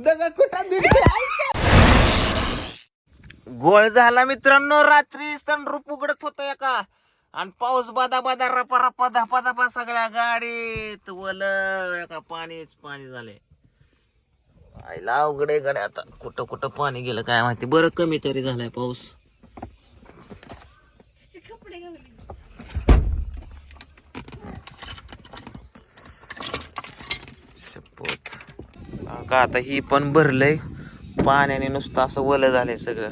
दगड कुठं गोळ झाला मित्रांनो रात्री सनरूप उघडत होत एका. आणि पाऊस बादा बादा रपा रपा धपा धपा सगळ्या गाडीत वल एका पाणीच पाणी झाले आईला अवघड आहे गड्या आता. कुठं कुठं पाणी गेलं काय माहिती. बरं कमी तरी झालाय पाऊस. का आता ही पण भरलंय. पाण्याने नुसतं असं वलं झालंय सगळं.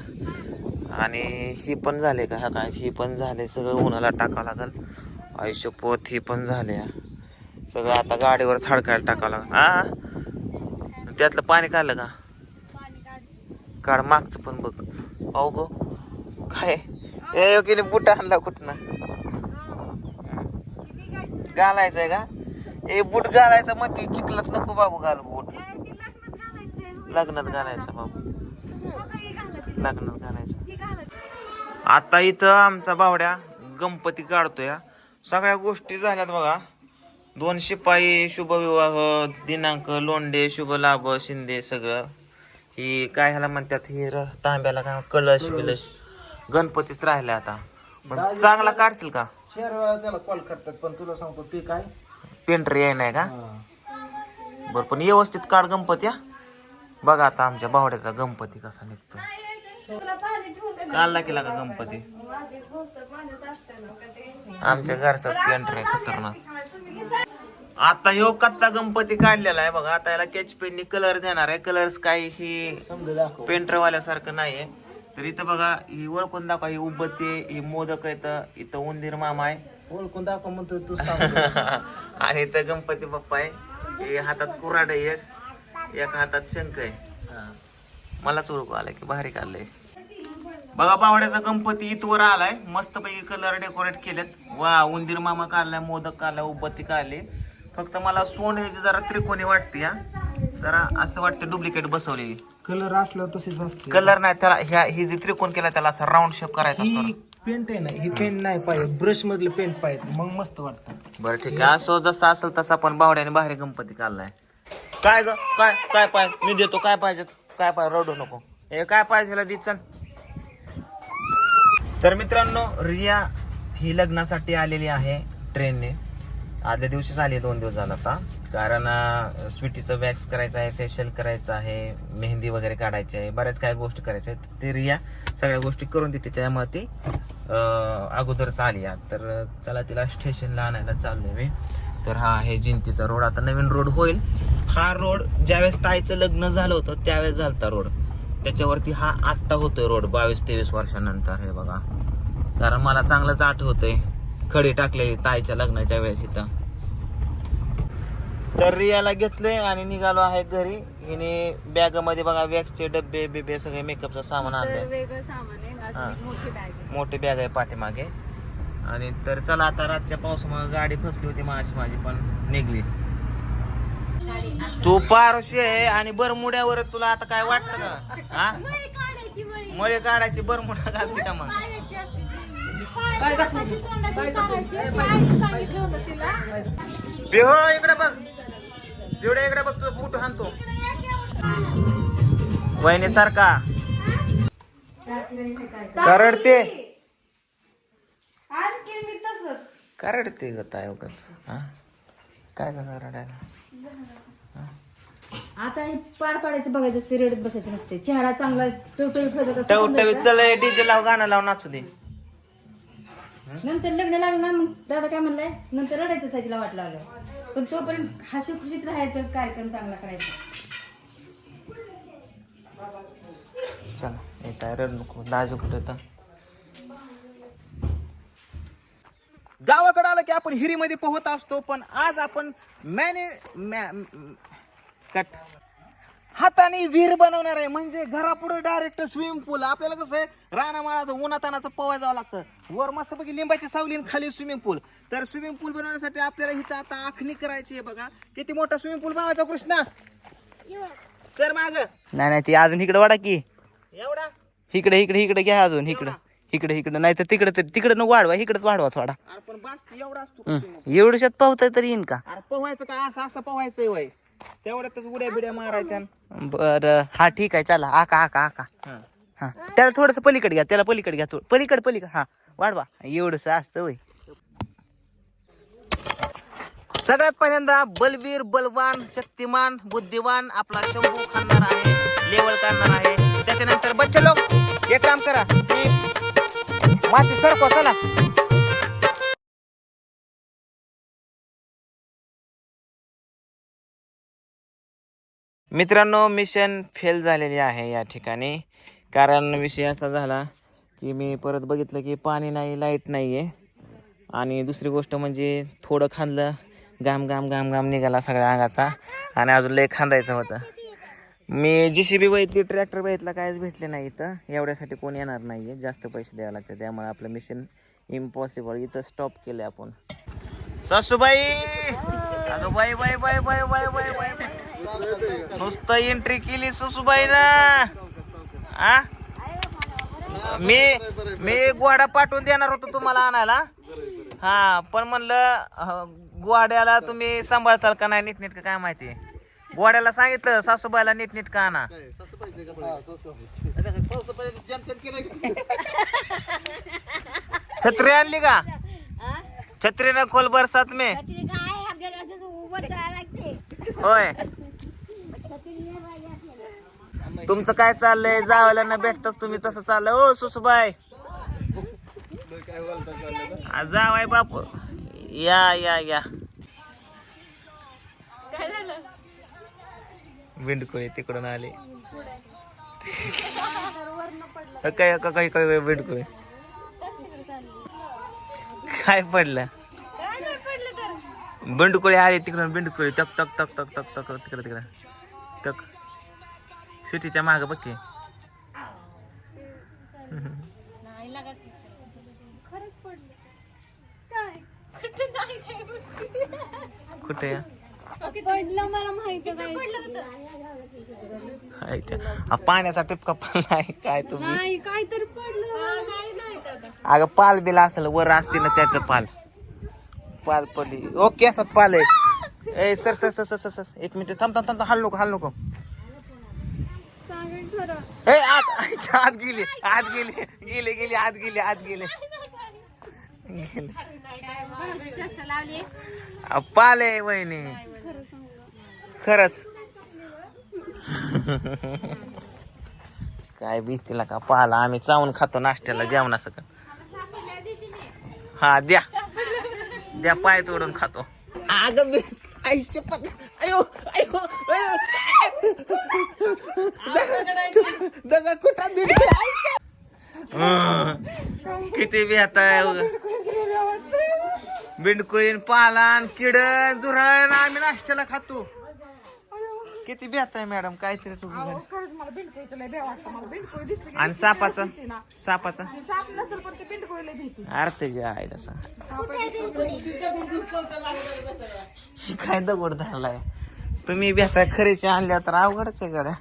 आणि ही पण झाले का? ह्या काय ही पण झाले सगळं उन्हाला टाकावं लागल. आयुष्यपोत ही पण झाले सगळं आता गाडीवर छाडकायला टाकावं लागल. हा त्यातलं पाणी काढलं का? काढ मागचं पण बघ. अहो गो काय? ए योगिनी बुट आणला कुठनं? घालायचंय का? ए बूट घालायचं मग ती चिखलात नको बाबू घालू बूट. लग्नात घालायचं बाबू. लग्नात घालायचं. आता इथं आमचा बावड्या गणपती काढतोय. सगळ्या गोष्टी झाल्यात बघा. दोन शिपाई शुभविवाह दिनांक लोंडे शुभ लाभ शिंदे सगळं. ही काय ह्याला म्हणतात ही र- तांब्याला काय कलश बिलश. गणपतीच राहिले आता. पण चांगला काढशील का? चार वेळा त्याला कॉल करतात पण तुला सांगतो ते काय? पेंटर याय नाही का? बर पण व्यवस्थित काढ गणपती हा. बघा आता आमच्या बावड्याचा गणपती कसा निघतो. काढला केला का गणपती. आमच्या घरचाच पेंटर आहे खतरनाक. आता ह्यो कच्चा गणपती काढलेला आहे बघा. आता याला कॅच पेननी कलर देणार आहे. कलर्स काही ही समजा दाखव पेंटर वाल्यासारखं नाहीये. तर इथं बघा ही ओळखून दाखवा ही उबत्ती ही मोदक आहे इथं इथं उंदीर मामा आहे. ओळखून दाखव म्हणतो तू आणि इथं गणपती बाप्पा आहे. हे हातात कुराड आहे एक. एक हातात शंख आहे. हा. मलाच ओळखू आलाय की भारी काढलंय. बघा बावड्याचा गणपती इथवर आलाय. मस्त पैकी कलर डेकोरेट केलेत. वा उंदीर मामा काढलाय मोदक काढलाय उबत्ती काढली. फक्त मला सोन्याची जरा त्रिकोणी वाटते हा. जरा असं वाटतं डुप्लिकेट बसवलेली. कलर असलं तसेच असते. कलर नाही त्याला ह्या ही जी त्रिकोण केला त्याला असा राऊंड शेप करायचा असतो. पेंट आहे ना ही पेंट नाही पाहिजे. ब्रश मधलं पेंट पाहिजे. मग मस्त वाटतं. बरं ठीक आहे. असो जसा असेल तसा पण बावड्याने बाहेर गणपती काढलाय. काय ग? काय काय पाय मी देतो. काय पाहिजे? काय पाय? रडू नको. हे काय पाहिजे दिसन? चल तर मित्रांनो रिया ही लग्नासाठी आलेली आहे ट्रेनने. आदल्या दिवशीच आली आहे, दोन दिवस झाला आता. कारण स्वीटीचं वॅक्स करायचं आहे फेशियल करायचं आहे मेहंदी वगैरे काढायची आहे बऱ्याच काय गोष्टी करायच्या आहेत. ते रिया सगळ्या गोष्टी करून देते. त्यामुळे ती अगोदरच आली तर चला तिला स्टेशनला आणायला चाललोय मी. तर हा आहे जिंतीचा रोड आता नवीन रोड होईल. हा रोड ज्यावेळेस ताईचं लग्न झालं होतं त्यावेळेस झालता रोड. त्याच्यावरती हा आत्ता होतोय रोड बावीस तेवीस वर्षानंतर हे बघा. कारण मला चांगलंच आठवतंय खडी टाकले ताईच्या लग्नाच्या वेळेस इथं. तर रियाला घेतलंय आणि निघालो आहे घरी. हिने बॅगमध्ये बघा वॅक्सचे डब्बे बिबे सगळे मेकअपचं सामान वेगळं सामान आहे. मोठी बॅग आहे. पाठीमागे. आणि तर चला आता रातच्या पावसामुळे गाडी फसली होती माझी माझी पण निघली. तू पारशी आहे आणि बरमुड्यावर तुला आता काय वाटतं का? हा? मळे काढायची बरमुडा घालते का मग? बिहो इकडे बघ. बिवड्या इकडे बघ तुझं फुट हाणतो. वहिनी सारखा करडते करडते ग ताय उगाच. हा? काय झालं रडायला आता हे पार पाडायचं बघायचं असते रेडत बसायचं नसते. चेहरा चांगला टवटवी ठेवायचा का? सुकून टवटवी द्यायचा. चल डीजे लाव गाणं लाव नाचू दे. नंतर लग्न लागलं ना मग दादा काय म्हणलाय नंतर रडायचं साईडला वाट लागलं पण तोपर्यंत हसी खुशीत राहायचं कार्यक्रम चांगला करायचा. चल येत आहे रड नको. लाज कुठे तर. गावाकडे की आपण हिरीमध्ये पोहत असतो पण आज आपण मॅने कट. हाताने विहीर बनवणार आहे. म्हणजे घरापुढे डायरेक्ट स्विमिंग पूल आपल्याला कसं आहे रानामाळा उन्हातानाचं पोहाय जावं लागतं. वर मस्तपैकी लिंबाची सावली आणि खाली स्विमिंग पूल तर स्विमिंग पूल बनवण्यासाठी आपल्याला इथं आता आखणी करायची आहे बघा. किती मोठा स्विमिंग पूल बनवायचा कृष्णा? सर माग. नाही नाही ती अजून इकडे वाढा की. एवढा? इकडे इकडे इकडे घ्या अजून इकडे. इकडे इकडे. नाही तर तिकडे तर तिकडे न वाढवा इकडेच वाढवा थोडा. अरे पण बस एवढा असतो. का swimming pool? एवढ्याच्यात पावताय तरी येईन का? अरे पोहायचं काय असं असं पोहायचंय वय. तेवढ्यातच उड्या बिड्या मारायच्या बर. हा ठीक आहे. चला. आका आका आका. हा. हा. त्याला थोडस पलीकडे घ्या. त्याला पलीकडे घ्या. थोडं पलीकडे पलीकडे. हा. वाढवा. एवढंच असतं वय. सगळ्यात पहिल्यांदा बलवीर बलवान शक्तिमान बुद्धिवान आपला शंभू खाणार आहे. लेवल करणार आहे. त्याच्यानंतर बच्चे लोक एक काम करा. की माती सरकवा चला मित्रांनो मिशन फेल झालेले आहे या ठिकाणी. कारण विषय असा झाला की मी परत बघितलं की पाणी नाही लाइट नाही आहे आणि दुसरी गोष्ट म्हणजे थोडं खांदलं घाम घाम घाम घाम निघाला सगळ्या अंगाचा. आणि अजून लय खांदायचं होतं. मी जी सी बी बघितली ट्रॅक्टर बघितला काहीच भेटले नाही इथं. एवढ्यासाठी कोण येणार नाही आहे जास्त पैसे द्यावे लागतात. त्यामुळे आपलं मिशन इम्पॉसिबल इथं स्टॉप केलं आपण. सासूबाई! अगं बाई बाई बाई बाई बाई बाई बाई नुसतं एंट्री केली सासूबाई ना आ? मी मी गोडा पाठवून देणार होतो तुम्हाला आणायला. हा पण म्हणलं अं, गोड्याला तुम्ही सांभाळचाल का नाही नीटनीट काय माहिती. गोड्याला सांगितलं सासूबाईला नीटनीट का आणा छत्री आणली का? छत्री न खोल बरसात में. होय. तुमचं काय चाललंय? जावायला न भेटताच तुम्ही तसं चाललंय ओ सुसुबाई. जावाय बापू. या या या. विंडकोळी तिकडून आले. काय काय काय काय विंडकोळी काय पडलं? बिंडकोळी आले तिकडून बिंडकोळी टक टक टक टक टक टक तिकडे तिकडे. टक. सिटीच्या माग बघ कुठे? मला माहिती पाण्याचा टिपका काय तुम्ही? नाही काय तर पडलं. काय नाही अगं पाल बिल असेल वर असते ना त्यातलं पाल. पाल पडली. ओके असत पाल आहे. ए sir sir sir sir sir एक मिनिट. थांब थांब थांब हाल नको हाल नको. सांगेल खरं. ए आत आत गेली आत गेली. गेले गेली आत गेली आत गेले. पाल आहे वहिनी. खरंच. काय भीतीला का पाला आम्ही चावून खातो नाश्त्याला जेवणा हा द्या. द्या पाय तोडून खातो. अग आईचे पण अयो अयो दगड कुठं किती बेहताय बिंडकुईन पालान किडन झुरळ आम्ही नाश्त्याला खातो. किती बेहत आहे मॅडम काहीतरी चुकलं. आणि सापाचा? सापाचा? अरे त्याच्या आईला सांग ही काय दगड धरलाय. तुम्ही बेहताय खरेची आणल्या तर अवघडच आहे गड्या.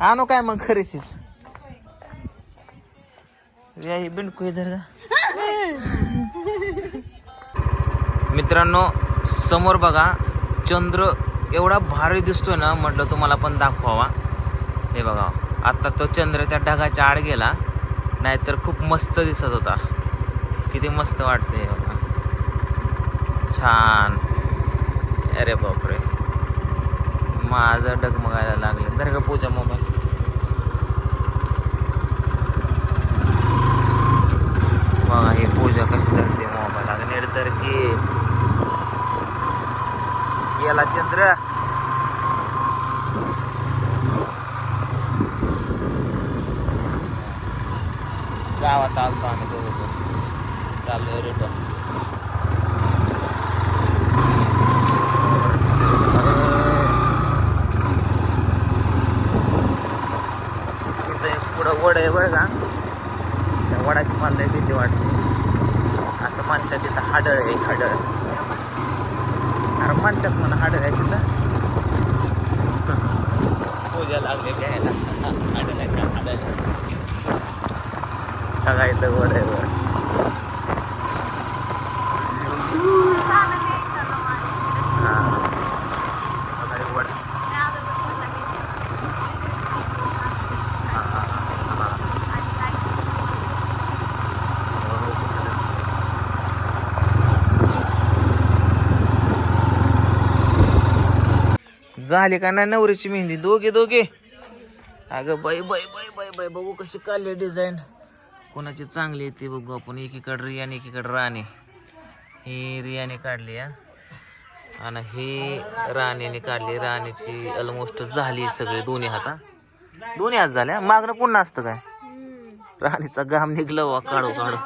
आणू काय मग खरेचीच? ही बिंडकुई धर का मित्रांनो समोर बघा चंद्र एवढा भारी दिसतोय ना म्हटलं तुम्हाला पण दाखवावा. हे बघा आता तो चंद्र त्या ढगाच्या आड गेला नाहीतर खूप मस्त दिसत होता. किती मस्त वाटते हे बघा. छान. अरे बापरे. माझं डगमगायला लागलं. धर का पूजा मोबाईल बघा हे पूजा कशी धरते मोबाईल आणि निर्धर की गेला चंद्र. गावात आलतो आम्ही दोघं चालू रिटर्न वड आहे बरं का? त्या वडाची मला भीती वाटते. असं म्हणतात तिथं हाडळ आहे हाडळ. अरे म्हणतात म्हणा आहे तिथं? पूजा लागली घ्यायला. आहे का इथं वड आहे वड हा. बघा हे वड झाली का नाही नवरीची मेहंदी? दोघे दोघे. अगं बाई बाई बाई बाई बाई बघू कशी काढली डिझाईन कोणाची चांगली येते बघू आपण. एकीकडे रियाने एकीकडे राणी. ही रियाने काढली या आणि ही राणीने काढली. राणीची ऑलमोस्ट झाली सगळी दोन्ही हाता दोन्ही हात झाल्या मागणं पुन्हा असतं काय? राणीचा घाम निघला वा काढू काढू.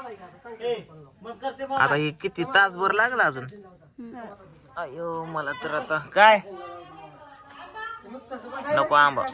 आता हे किती तासभर लागला अजून? अयो मला तर आता काय? नको आंबा